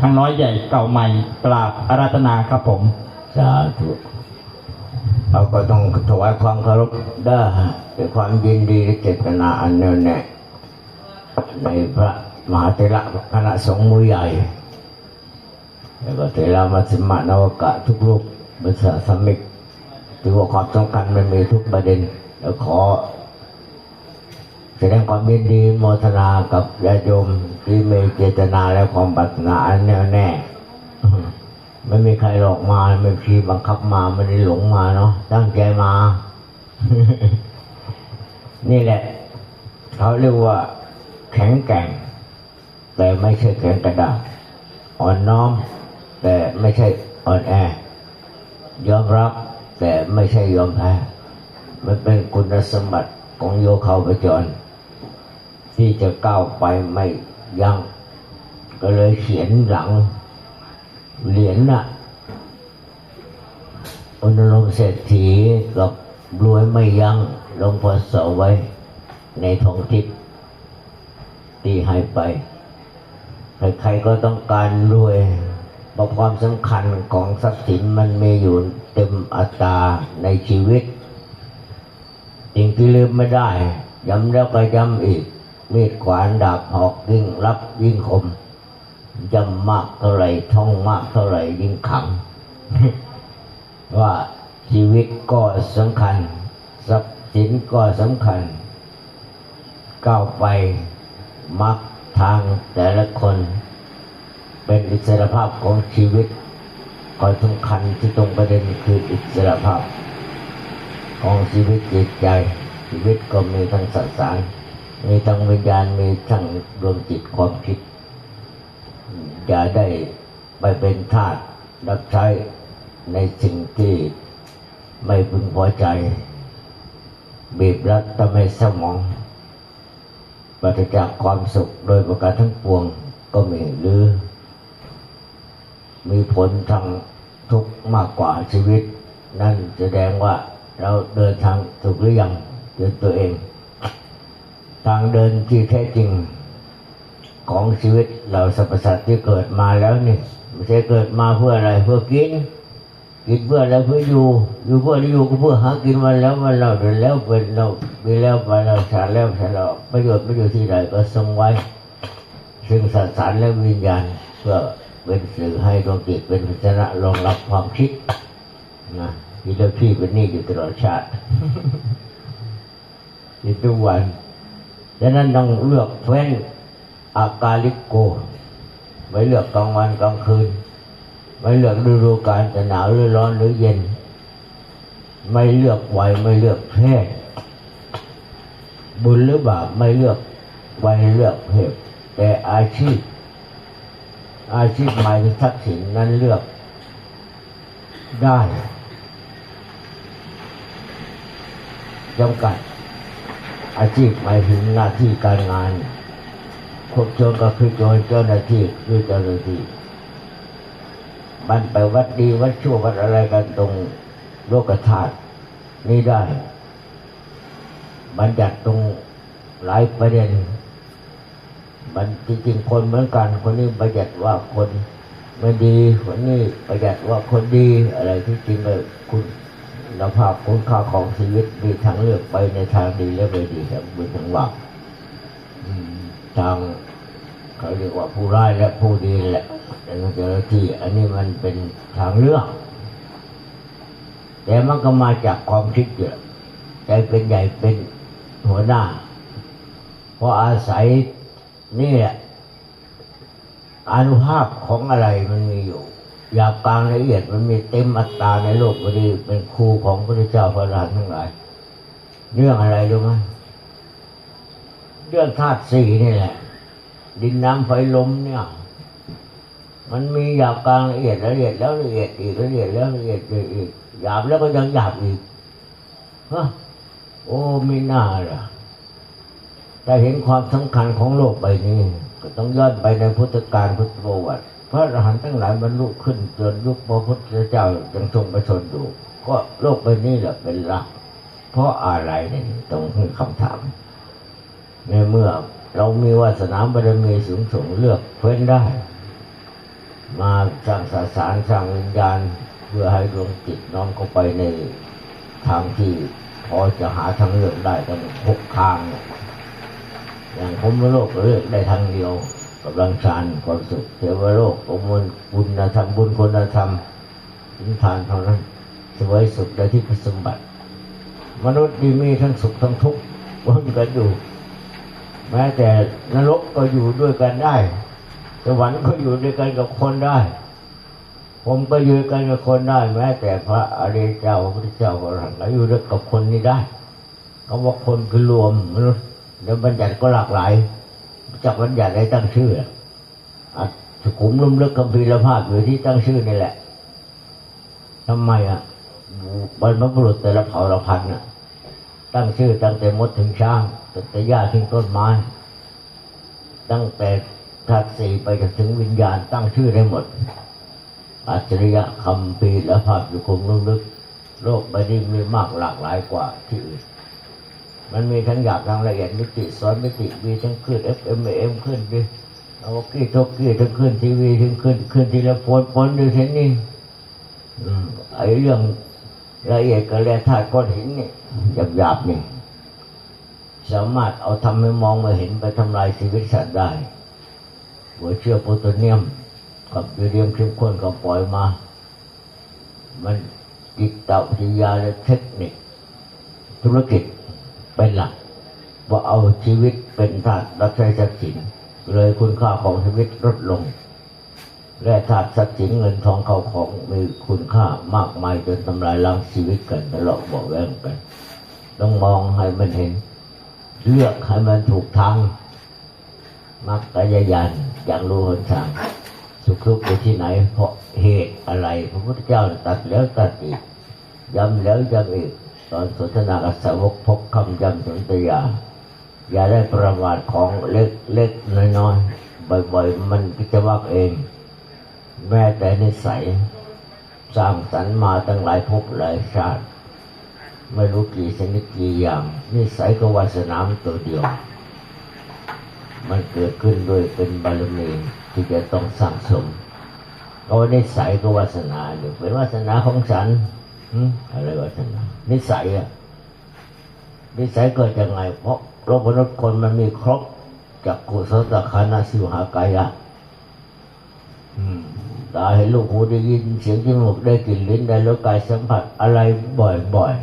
ทั้งน้อยใหญ่เก่าใหม่กราบอาราธนาครับผม สาธุเราก็ต้องถวายความเคารพได้ด้วยความยินดีและเจตนาอันแน่วแน่ในพระมหาเถระคณะสงฆ์หมู่ใหญ่ แล้วก็เถระมัสสมานวกะทุกรูปบริษัทสมิกถือว่าความสำคัญมันมีทุกประเด็น แล้วขอ แสดงความยินดีโมทนากับญาติโยมที่มีเจตนาและความปรารถนาอันแน่วแน่ ไม่มีใครหลอกมาไม่มีบังคับมาไม่ได้หลงมาเนาะตั้งใจมา นี่แหละ เขาเรียกว่า แข็งแกร่ง แต่ไม่ใช่แข็งกระด้าษอ่อนน้อม แต่ไม่ใช่อ่อนแอ ยอมรับ แต่ไม่ใช่ยอมแพ้มันเป็นคุณสมบัติของโยเขาประจร ที่จะก้าวไปไม่ยัง้งก็เลยเขียนหลัง เหรียญน่ะอุณลงเศรษฐีกับรวยไม่ยัง้งลงพอสอไว้ในทองทิพย์ที่ให้ไปใครๆก็ต้องการรวยเพราะความสำคัญของทรัพย์สินมันมีอยู่เต็มอัตราในชีวิต สิ่งที่ลืมไม่ได้ย้ำแล้วก็ย้ำอีก มีดขวานดาบหอกยิ่งรับยิ่งคมจำมากเท่าไรท่องมากเท่าไรยิ่งขัง ว่าชีวิตก็สำคัญทรัพย์สินก็สำคัญ ก้าวไปมักทางแต่ละคน เป็นอิสรภาพของชีวิตก็สำคัญที่ตรงประเด็นคืออิสรภาพ ของชีวิตจิตใจ ชีวิตก็มีทั้งสสาร มีทั้งวิญญาณมีทั้งดวงจิตความคิด อย่าได้ไปเป็นทาสรับใช้ในสิ่งที่ไม่พึงพอใจ บีบรัดทำให้สมองปราศจากความสุขโดยประการทั้งปวงก็มีหรือ มีผลทางทุกข์มากกว่าชีวิต นั่นแสดงว่าเราเดินทางถูกหรือยังด้วยตัวเอง ทางเดินที่แท้จริงของชีวิตเราสรรพสัตว์ที่เกิดมาแล้วนี่ไม่ใช่เกิดมาเพื่ออะไรเพื่อกิน กินเพื่ออะไรเพื่ออยู่ อยู่เพื่ออยู่ก็เพื่อหากินวันแล้ววันเราเดินแล้วเป็นเรามีแล้วไปเราสารแล้วสารเราประโยชน์ไม่อยู่ที่ไหนก็ทรงไว้ ซึ่งสสารและวิญญาณเพื่อเป็นสื่อให้ดวงจิตเป็นพัชนะรองรับความคิดนะที่เลือกที่เป็นนี่อยู่ตลอดชาติที่ทุกวัน ดังนั้นต้องเลือกเฟ้นอากาลิโก ไม่เลือกกลางวันกลางคืน ไม่เลือกฤดูกาลจะหนาวหรือร้อนหรือเย็น ไม่เลือกวัยไม่เลือกเพศบุญหรือบาปไม่เลือกวัยเลือกเพศแต่อาชีพ อาชีพหมายถึงทรัพย์สินนั้นเลือกได้จำกัด อาชีพหมายถึงหน้าที่การงานคนโจรก็คือโจรเจ้าหน้าที่คือเจ้าหน้าที่บันไปวัดดีวัดชั่ววัดอะไรกันตรงโลกธาตุนี่ได้บัญญัติตรงหลายประเด็น มันจริงๆคนเหมือนกัน คนนี้บัญญัติว่าคนไม่ดีคนนี้บัญญัติว่าคนดีอะไรที่จริงเลยคุณ ภาพคุณค่าของชีวิตมีทางเลือกไปในทางดีและไม่ดีครับบุญทางบาปอืมทางเขาเรียกว่าผู้ร้ายและผู้ดีแหละแต่เจ้าหน้าที่ อันนี้มันเป็นทางเลือกแต่มันก็มาจากความคิดเยอะใจเป็นใหญ่เป็นหัวหน้า เพราะอาศัยนี่แหละอนุภาพของอะไรมันมีอยู่ หยาบกลางละเอียดมันมีเต็มอัตราในโลกพอดีเป็นครูของพระเจ้าพระราชทั้งหลาย เรื่องอะไรรู้ไหมเรื่องธาตุสี่นี่แหละ ดินน้ำไฟลมเนี่ย มันมีหยาบกลางละเอียดละเอียดแล้วละเอียดอีกละเอียดแล้วละเอียดอีกหยาบแล้วก็ยังหยาบอีกฮะโอ้ไม่น่าล่ะแต่เห็นความสำคัญของโลกใบนี้ ก็ต้องย้อนไปในพุทธกาลพุทธประวัติ พระอรหันต์ทั้งหลายบรรลุขึ้นจนยุคพระพุทธเจ้ายังทรงประชนอยู่ก็โลกใบนี้แหละเป็นหลัก เพราะอะไรเนี่ยตรงนี้คำถาม ในเมื่อเรามีวาสนาบารมีสูงส่งเลือกเฟ้นได้ มาสร้างสสารสร้างวิญญาณเพื่อให้ดวงจิตน้อมเข้าไปในทางที่พอจะหาทางเลือกได้กันหกทาง อย่างผมโลกเลือกได้ทางเดียว กำลังฌานความสุขเทวโลกประมวลบุญธรรมบุญคุณธรรมถึงทานเท่านั้นสวยสุขได้ที่พระสมบัติ มนุษย์ดีมีทั้งสุขทั้งทุกข์วนกันอยู่ แม้แต่นรกก็อยู่ด้วยกันได้ สวรรค์ก็อยู่ด้วยกันกับคนได้ ผมก็อยู่กันกับคนได้ แม้แต่พระอริยเจ้าพระพุทธเจ้าก็หันก็อยู่ด้วยกับคนนี้ได้เขาบอกคนคือรวมมนุษย์แล้วบัญญัติก็หลากหลาย จากบัญญัติให้ตั้งชื่ออะสุขุมลุ่มลึกคำพีรภาพอยู่ที่ตั้งชื่อนี่แหละทำไมอะบรรพบุรุษแต่ละเผ่าละพันธุ์อะ ตั้งชื่อตั้งแต่มดถึงช้างตั้งแต่หญ้าถึงต้นไม้ ตั้งแต่ธาตุสี่ไปจนถึงวิญญาณตั้งชื่อได้หมดอัจฉริยะคำปีและภาพอยู่คงลุ่มลึก โลกใบนี้มีมากหลากหลายกว่าที่อื่น มันมีทั้งหยาบทั้งละเอียดมิติซ้อนมิติมีทั้งขึ้น FM AM ขึ้นดิเอากี้ทกกี้ทั้งขึ้นทีวีทั้งขึ้นขึ้นทีละโฟนโฟนดูเช่นนี้อไอ้เรื่องละเอียดกับแร่ธาตุก้อนหินนี่หยาบๆนี่สามารถเอาทำให้มองมาเห็นไปทำลายชีวิตสัตว์ได้หัวเชื้อโพลูโตเนียมกับยูเรียมเข้มข้นก็ปล่อยมา มันจิตวิทยาและเทคนิคธุรกิจ เป็นหลัก ว่าเอาชีวิตเป็นธาตุรับใช้ทรัพย์สิน เลยคุณค่าของชีวิตลดลง และธาตุทรัพย์สินเงินทองเข้าของมีคุณค่ามากมายจนทำลายล้างชีวิตกันทะเลาะเบาะแวงกัน ต้องมองให้มันเห็น เลือกให้มันถูกทางมักกายยันอย่างรู้หนทางสุขทุกข์อยู่ที่ไหน เพราะเหตุอะไร พระพุทธเจ้าตัดแล้วตัดอีกย้ำแล้วย้ำอีก ตอนสนทนากับสาวกพกคำยำสนธยา อย่าได้ประมาทของเล็กเล็กน้อยๆบ่อยๆ มันก็จะวักเอง แม้แต่นิสัย สร้างสรรค์มาตั้งหลายภพหลายชาติ ไม่รู้กี่ชนิดกี่อย่าง นิสัยก็วาสนามตัวเดียว มันเกิดขึ้นโดยเป็นบารมีที่จะต้องสร้างสมเอานิสัยก็วาสนาเดี๋ยวเป็นวาสนาของฉัน อะไรวาสนานิสัยอะนิสัยเกิดจากไง เพราะโลกมนุษย์คนมันมีครบจากกุศลตคานาสิวหากายะอืมตาเห็นลูกหูได้ยินเสียงจมูกได้กลิ่นลิ้นได้รสกายสัมผัสอะไรบ่อย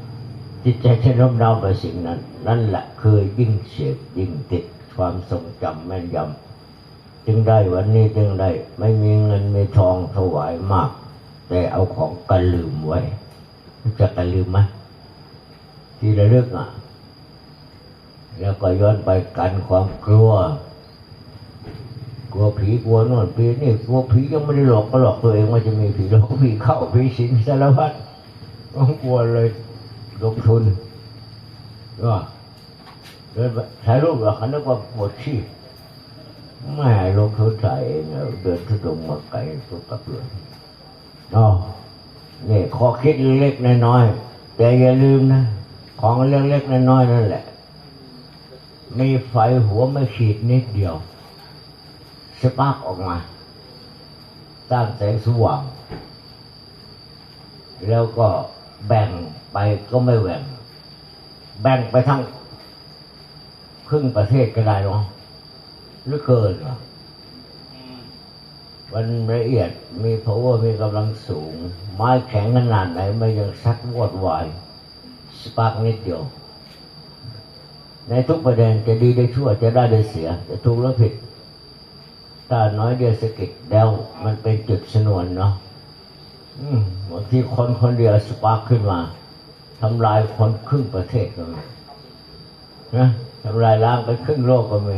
ๆจิตใจจะน้อมน้อมไปสิ่งนั้น นั่นแหละคือยิ่งเสียบยิ่งติดความทรงจำแม่นยำจึงได้วันนี้จึงได้ ไม่มีเงินมีทองถวายมาก แต่เอาของกันลืมไว้รู้จะกันลืมไหมที่ระลึกอะ แล้วก็ย้อนไปกันความกลัว กลัวผีกลัวโน่นผีนี่กลัวผียังไม่ได้หลอกก็หลอกตัวเองว่าจะมีผีหลอกผีเข้าผีสิงสารพัดต้องกลัวเลยลงทุนก็เดินถ่ายรูปเหรอเขานึกว่าปวดขี้ไม่ลงทุนถ่ายเองเดินทุดงมาไกลสุดกับเลย อ๋อนี่ขอคิดเล็กๆน้อยๆแต่อย่าลืมนะ ของเล็กๆน้อยๆนั่นแหละ มีไฟหัวไม่ขีดนิดเดียว สปาร์กออกมาสร้างแสงสว่าง แล้วก็แบ่งไปก็ไม่แบ่ง แบ่งไปทั้งครึ่งประเทศก็ได้เนาะหรือเกินหรอ มันละเอียดมี power มีกำลังสูง ไม้แข็งขนาดไหนไม่ยังซัดวอดวายสปาร์กนิดเดียว ในทุกประเด็นจะดีได้ชั่วจะได้ได้เสีย จะถูกหรือผิด ถ้าน้อยเดียวสกิดแล้วมันเป็นจุดชนวนเนาะบางทีคนคนเดียวสปาร์คขึ้นมาทำลายคนครึ่งประเทศก็มีนะทำลายล้างไปครึ่งโลกก็มี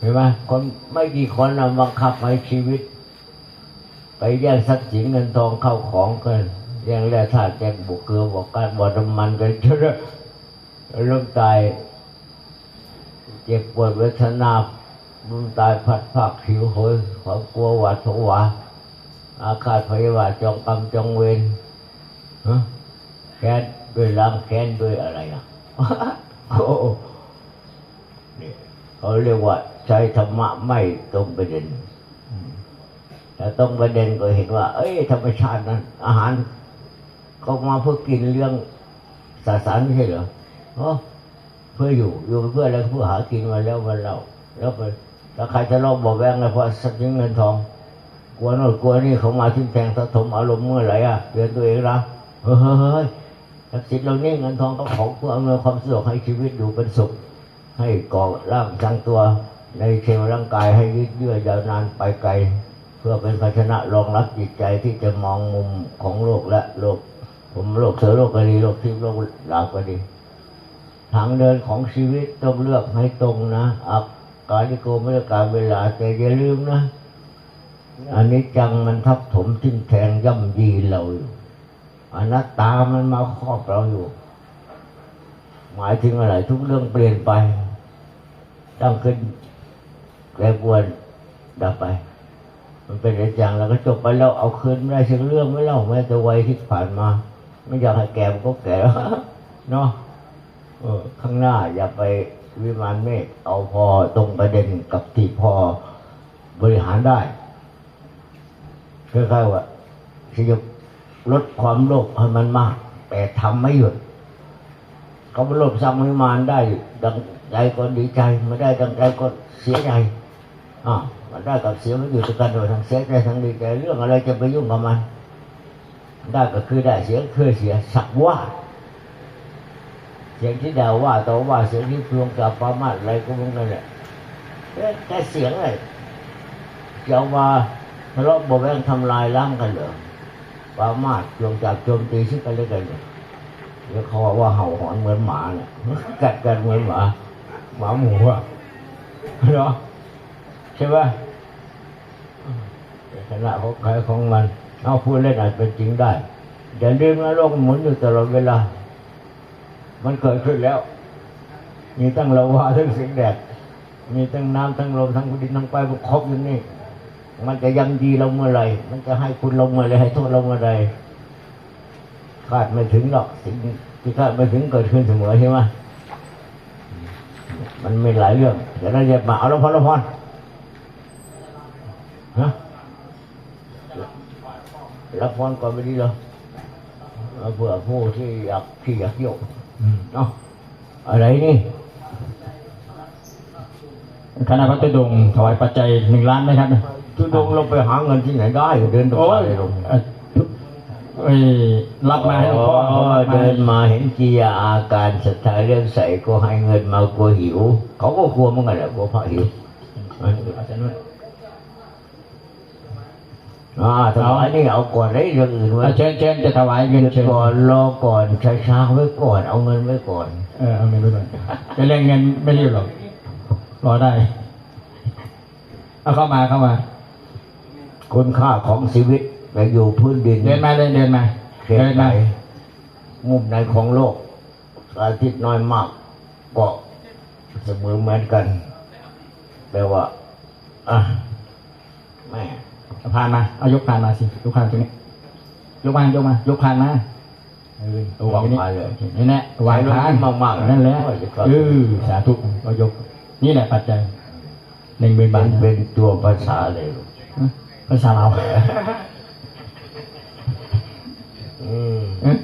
เห็นไหมคนไม่กี่คนนะบังคับให้ชีวิต ไปแย่งทรัพย์สินเงินทองเข้าของกันแย่งแร่ธาตุแย่งบุกเกลือบอกการบ่อน้ำมันกันเยอะล้มตายเจ็บปวดเวทนาบุญตายพัดภาคหิวโหยความกลัวหวาดผวาอาฆาตพยาบาทจองกรรมจองเวรฮะแค้นด้วยล้างแค้นด้วยอะไรอะโอ้โหนี่เขาเรียกว่า ใช้ธรรมะไม่ตรงประเด็นแต่ตรงประเด็นก็เห็นว่า เอ้ย ธรรมชาตินั้น อาหารเขามาเพื่อกินเรื่องสสารไม่ใช่เหรอโอ้เพื่ออยู่อยู่เพื่ออะไรเพื่อหากินมาแล้ววันเราแล้วไปแล้วใครจะลอกบอกแวงเลยเพราะสักเงินทองกลัวโน่นกลัวนี่เขามาทิ้งแทงสะสมอารมณ์เมื่อไหร่อะเตือนตัวเองนะเฮ้ยเฮ้ยเฮ้ยทรัพย์สินเรานี่เงินทองก็ของเพื่ออำนวยความสะดวกให้ชีวิตอยู่เป็นสุข ให้ก่อร่างสร้างตัว ในเซลล์ร่างกายให้ยืดเยื้อยาวนานไปไกล เพื่อเป็นภาชนะรองรับจิตใจที่จะมองมุมของโลกและโลก ผมโลกเสือโลกก็ดีโลกทิพย์โลกหลาบก็ดี ทางเดินของชีวิตต้องเลือกให้ตรงนะอับกาลิโกไม่ได้การเวลาแต่อย่าลืมนะอันนี้จังมันทับถมทิ่มแทงย่ำยีเราอยู่อนัตตามันมาครอบเราอยู่ หมายถึงอะไรทุกเรื่องเปลี่ยนไปตั้งขึ้น แรปวนดับไป มันเป็นอะไรจังแล้วก็จบไปแล้วเอาคืนไม่ได้เชิงเรื่องไม่เล่าแม้แต่วัยที่ผ่านมา ไม่อยากให้แก่มันก็แก่แล้วเนาะข้างหน้าอย่าไปวิมานเมฆเอาพอตรงประเด็นกับที่พอบริหารได้คล้ายๆว่าที่จะลดความโลภให้มันมาก แต่ทำไม่หยุดเขาไม่โลภสร้างวิมานได้ ดังใจก็ดีใจ ไม่ได้ดังใจก็เสียใจ อ่ามันได้กับเสียมันอยู่ด้วยกันโดยทั้งเสียใจทั้งดีใจเรื่องอะไรจะไปยุ่งกับมัน ได้ก็คือได้เสียคือเสียสักว่า เสียงที่ด่าว่าต่อว่าเสียงที่พวงกับประมาทอะไรก็เหมือนกันแหละแค่เสียงเลยจะเอามาทะเลาะเบาแวงทำลายล้างกันเหรอประมาทจงจับโจมตีซึ่งกันและกันเนี่ยแล้วเขาว่าเห่าหอนเหมือนหมาเนี่ยกัดกันเหมือนหมาหมาหมูอะเหรอ ช่ไหมขณะของใครของมัน เอาพูดเล่นอาจเป็นจริงได้อย่าลืมนะโลกหมุนอยู่ตลอดเวลา มันเกิดขึ้นแล้ว มีทั้งละวาทั้งเสียงแดด มีทั้งน้ำทั้งลมทั้งดินทั้งไฟมันครบอยู่นี่ มันจะยังดีเราเมื่อไรมันจะให้คุณเราเมื่อไรให้โทษเราเมื่อไรคาดไม่ถึงหรอกสิ่งที่คาดไม่ถึงเกิดขึ้นเสมอใช่ไหมมันมีหลายเรื่องเดี๋ยวเราจะมาเอาละพรละพร ฮะรับพรก่อนไปดีเหรอเอาเผื่อผู้ที่อยากที่อยากโยกอืมเนาะอะไรนี่คณะพระตุดงค์ถวายปัจจัยหนึ่งล้านไหมครับทุดงเราไปหาเงินที่ไหนได้เดินตรงโอ้ไปยลงเอ่อเอ้ยรับมาให้หลวงพ่ออ๋อรับมาเดินมาเห็นกิริยาอาการศรัทธาเรื่องใสก็ให้เงินมากลัวหิว เขาก็กลัวเหมือนกันแหละกลัวพระหิวอาจารย์นุ่น อ่าถวายนี่เอาก่อนได้เรื่องอื่นไว้อะเชิญเชิญจะถวายเงินเชิญก่อนรอก่อนช้าๆไว้ก่อนเอาเงินไว้ก่อนเออเอาเงินไปก่อนจะเร่งเงินไม่รีบหรอกรอได้เอาเข้ามาเข้ามาคุณค่าของชีวิตไปอยู่พื้นดินเดินมาเดินเดินมาเขตเดินไหนมามุมไหนของโลกอาทิตย์น้อยมากก็เสมอเหมือนกันแปลว่าอะแม่เอา พานมาเอายกพานมาสิยกพานตรงนี้ยกมายกมายกพานมาเออเอาวางไว้นี่วางพานเลยนี่แหละวางพานมากๆนั่นแหละโอ้ยเดี๋ยวก่อนเออสาธุเอายก นี่แหละปัจจัยหนึ่งหมื่นบาเป็ทนนะเป็นตัวภาษาเลยลูกภาษาลาวอืมเอ๊ะ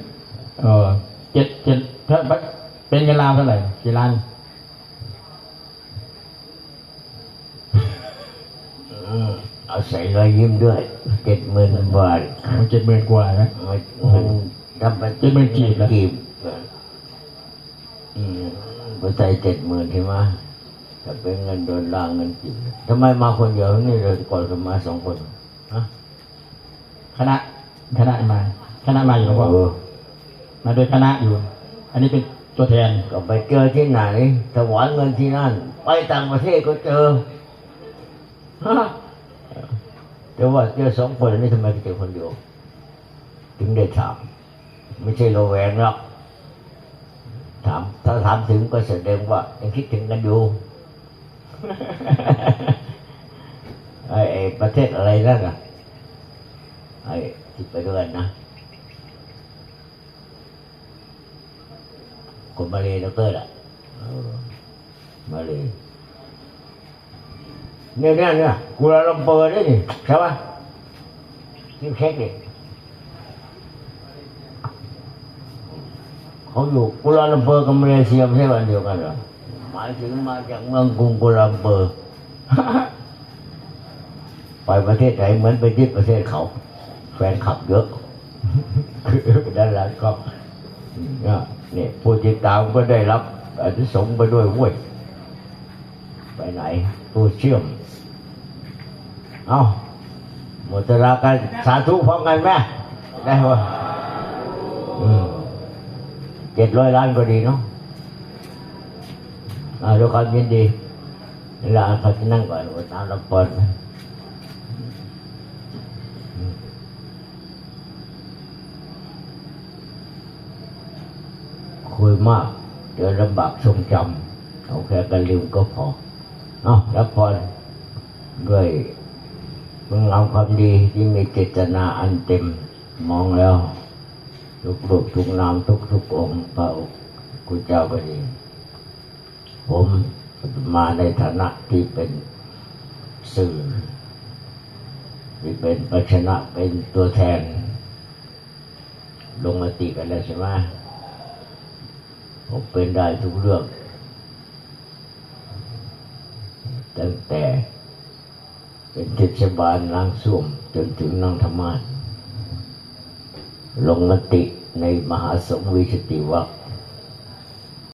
เออเจ็ดเจ็ดถ้าเป็นเงินลาวเท่าไหร่กี่ล้าน อืมเอาใส่รอยยิ้มด้วยเจ็ดหมื่นบาทมันเจ็ดหมื่นกว่านะมันมันทำไปเจ็ดหมื่นกีบเหรอกีบอืมไปใส่เจ็ดหมื่นใช่ไหมถ้าเป็นเงินโดนล่างเงินกีบทำไมมาคนเดียวนี่เลยก่อนก็มาสองคนฮะคณะคณะมาคณะมาอยู่หรือเปล่าเออมาโดยคณะอยู่ อันนี้เป็นตัวแทนก็ไปเจอที่ไหนถวายเงินที่นั่น ไปต่างประเทศก็เจอฮะ แต่ว่าเจอสองคนนี่ทำไมไปเจอคนเดียวถึงได้ถาม ไม่ใช่ระแวงหรอกถามถ้าถามถึงก็แสดงว่ายังคิดถึงกันอยู่ไอ้ไอ้ประเทศอะไรนั่นอะไอ้ที่ไปด้วยกันนะคนมาเลยดอกเตอร์อะเออมาเลย เนี่ยเนี่ยเนี่ยกูเราลำเปอร์นี่นี่ใช่ปะชื่เค้กดิเขาอยู่กุลาลัมเปอร์กับมาเลเซียไม่ใช่วันเดียวกันเหรอหมายถึงมาจากเมืองกรุงกุลาลัมเปอร์ไปประเทศไหนเหมือนไปยึดประเทศเขา แฟนขับเยอะด้านหลังก็เนี่ยผู้ติดตามก็ได้รับอนิสงส์ไปด้วยเว้ย ไปไหนผู้เชื่อม เอาหมดเวลากันสาธุพร้อมกันไหมได้ปะอืมเจ็ดร้อยล้านก็ดีเนาะอาด้วยความยินดีเวลาเขาจะนั่งก่อนว่าตามรับพรนะอืมคุยมากเดี๋ยวลำบากทรงจำเอาแค่กันลืมก็พอ อารับพรด้วยมึงเอาความดีที่มีเจตนาอันเต็มมองแล้ว ทุกรูปทุกนามทุกทุกองค์พระองค์คุณเจ้าก็ดี ผมมาในฐานะที่เป็นสื่อที่เป็นปัชนะเป็นตัวแทน ลงมาติกันแล้วใช่ไหมผมเป็นได้ทุกเรื่อง ตั้งแต่เป็นเทศบาลล้างส้วมจนถึงนั่งธรรมานลงมติในมหาสงฆ์วิชติวัค